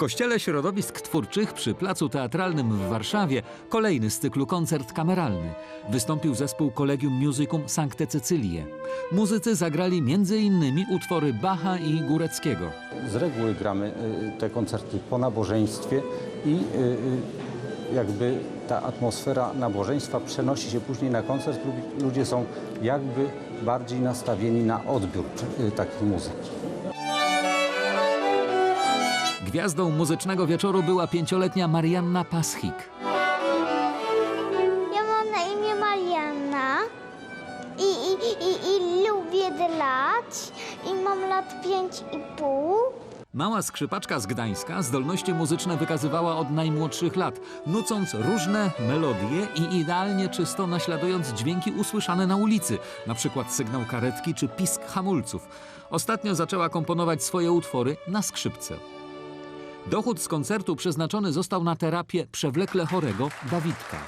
Kościele Środowisk Twórczych przy Placu Teatralnym w Warszawie kolejny z cyklu koncert kameralny. Wystąpił zespół Collegium Musicum Sancte Cecylie. Muzycy zagrali m.in. utwory Bacha i Góreckiego. Z reguły gramy y, te koncerty po nabożeństwie i y, y, jakby ta atmosfera nabożeństwa przenosi się później na koncert. Lu- Ludzie są jakby bardziej nastawieni na odbiór y, takiej muzyki. Gwiazdą muzycznego wieczoru była pięcioletnia Marianna Paschik. Ja mam na imię Marianna i, i, i, i lubię grać i mam lat pięć i pół. Mała skrzypaczka z Gdańska zdolności muzyczne wykazywała od najmłodszych lat, nucąc różne melodie i idealnie czysto naśladując dźwięki usłyszane na ulicy, na przykład sygnał karetki czy pisk hamulców. Ostatnio zaczęła komponować swoje utwory na skrzypce. Dochód z koncertu przeznaczony został na terapię przewlekle chorego Dawidka.